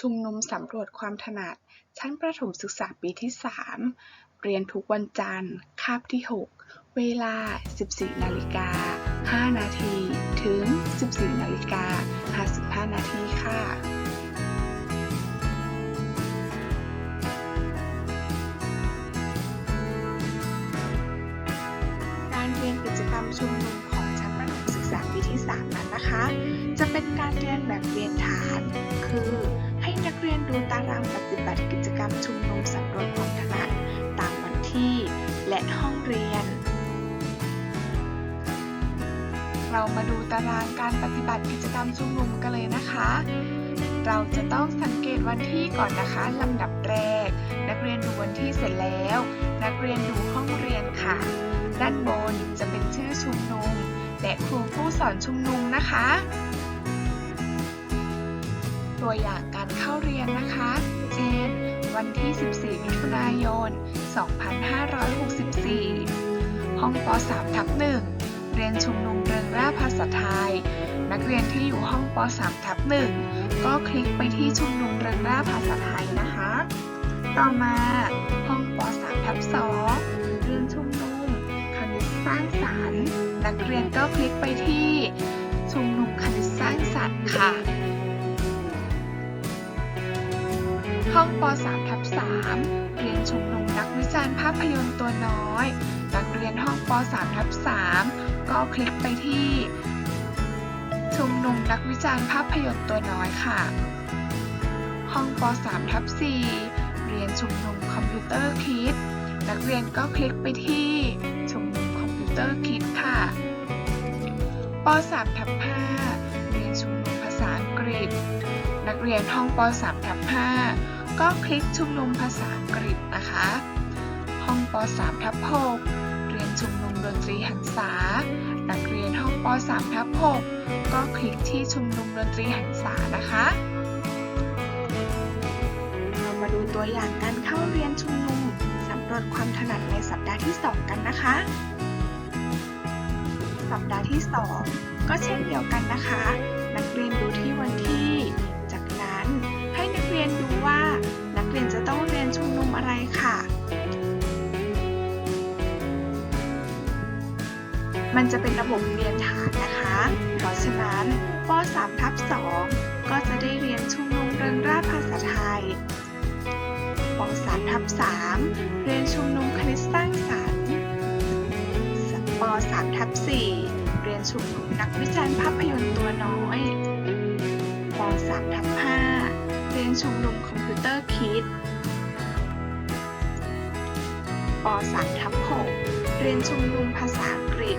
ชุมนุมสำรวจความถนัด ชั้นประถมศึกษาปีที่ 3 เรียนทุกวันจันทร์ คาบที่ 6 เวลา 14 นาฬิกา 5 นาที ถึง 14 นาฬิกา 55 นาทีค่ะการเรียนกิจกรรมชุมนุมของชั้นประถมศึกษาปีที่ 3 นั้นนะคะ จะเป็นการเรียนแบบเรียนฐาน คือ ดูตารางปฏิบัติกิจกรรมชุมนุมสำรวจความถนัดตามวันที่และห้องเรียน เรามาดูตารางการปฏิบัติกิจกรรมชุมนุมกันเลยนะคะ เราจะต้องสังเกตวันที่ก่อนนะคะลำดับแรก นักเรียนดูวันที่เสร็จแล้ว นักเรียนดูห้องเรียนค่ะ ด้านบนจะเป็นชื่อชุมนุมและครูผู้สอนชุมนุมนะคะ ตัวอย่างการเข้าเรียนนะคะ เช่น วันที่ 14 มิถุนายน 2564 ห้องป .3 ทับ1เรียนชุมนุมเริงร่าภาษาไทย นักเรียนที่อยู่ห้องป .3 ทับ1ก็คลิกไปที่ชุมนุมเริงร่าภาษาไทยนะคะ ต่อมาห้องป .3 ทับ2เรียนชุมนุมคณิตสร้างสรรค์ นักเรียนก็คลิกไปที่ชุมนุมคณิตสร้างสรรค์ค่ะ ห้องป .3 ทับ3เรียนชุมนุมนักวิจารณ์ภาพยนตร์ตัวน้อย นักเรียนห้องป .3 ทับ3ก็คลิกไปที่ชุมนุมนักวิจารณ์ภาพยนตร์ตัวน้อยค่ะ ห้องป .3 ทับ4เรียนชุมนุมคอมพิวเตอร์คิด นักเรียนก็คลิกไปที่ชุมนุมคอมพิวเตอร์คิดค่ะป .3 ทับ5เรียนชุมนุมภาษาอังกฤษ นักเรียนห้องป .3 ทับ5 ก็คลิกชุมนุมภาษาอังกฤษนะคะ ห้องป .3 ทับ6เรียนชุมนุมดนตรีหันษา นักเรียนห้องป .3 ทับ6ก็คลิกที่ชุมนุมดนตรีหันษานะคะ เรามาดูตัวอย่างการเข้าเรียนชุมนุมสำรวจความถนัดในสัปดาห์ที่ 2 กันนะคะ สัปดาห์ที่ 2 ก็เช่นเดียวกันนะคะ มันจะเป็นระบบเรียนฐานนะคะ เพราะฉะนั้นป .3 ทับ2ก็จะได้เรียนชุมนุมเริงร่าภาษาไทยป .3 ทับ3เรียนชุมนุมคณิตสร้างสรรค์ป .3 ทับ4เรียนชุมนุมนักวิจารณ์ภาพยนตร์ตัวน้อยป .3 ทับ5เรียนชุมนุมคอมพิวเตอร์คิดป .3 ทับ6เรียนชุมนุมภาษาอังกฤษ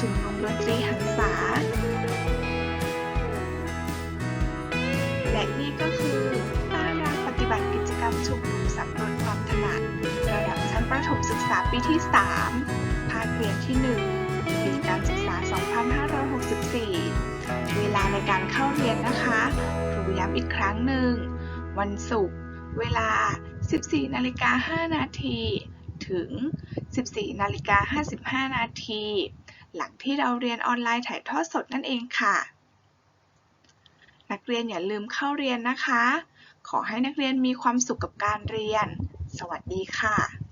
ชุมนุมดนตรีหันษา และนี่ก็คือตารางปฏิบัติกิจกรรมชุมนุมสำรวจความถนัดระดับชั้นประถมศึกษาปีที่ 3 ภาคเรียนที่ 1 ปีการศึกษา 2564 เวลาในการเข้าเรียนนะคะ ครูย้ำอีกครั้งหนึ่ง วันศุกร์เวลา 14นาฬิกา5นาทีถึง 14นาฬิกา55 นาที หลังที่เราเรียนออนไลน์ถ่ายทอดสดนั่นเองค่ะ นักเรียนอย่าลืมเข้าเรียนนะคะ ขอให้นักเรียนมีความสุขกับการเรียน สวัสดีค่ะ